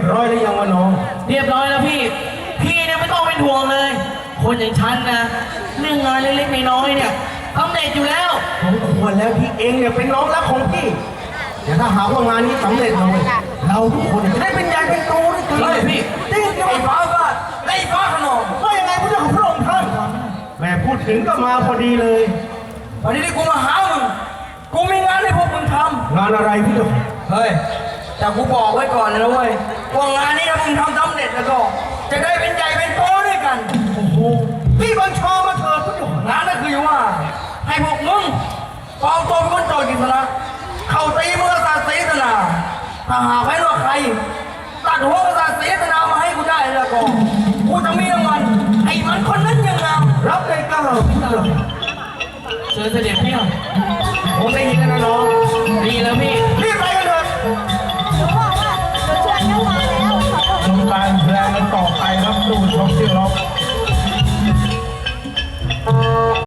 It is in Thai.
บร้อยแล้วยังวะน้อง เรียบร้อยแล้วพี่ พี่เนี่ยไม่ต้องเป็นห่วงเลย คนอย่างฉันนะเรื่องงานเล็กๆน้อยๆเนี่ยทำเร็จอยู่แล้วผมควรแล้วที่เองเนี่ยเป็นน้องรักของพี่แต่ถ้าหากว่างานนี้สำเร็จเลยเราทุกคนจะได้เป็นใหญ่เป็นโตด้วยกันใช่พี่จริงจังไอ้ฟ้าฟาดไอ้ฟ้าขนองว่ายังไงพระเจ้าของพระองค์ท่านแม่พูดถึงก็มาพอดีเลยวันนี้ที่กูมาหามึงกูมีงานให้พวกมึงทงานอะไรพี่เจ้าำ เฮ้ย แต่กูบอกไว้ก่อนเลยนะเว้ยว่างานนี้ถ้ามึงทำสำเร็จแล้วก็ จะได้เป็นใหญ่เป็นโตด้วยกัน โอ้โห พี่บัญชามาเถิดพระเจ้างานนั่นคือว่า ให้พวกมึงปลอมตัวเป็นคนโจรกิษณะเข้าตีมือศาสตร์ศรีศนาถ้าหากไม่ว่าใคร ตัดหัวศาสตร์ศรีศนามาให้กูได้แล้วก็ กูจะมีรางวัลให้มันคนนั้นยังงามรับได้เก้าพี่เจ้าเชิญเสด็จพี่ผมได้ยิน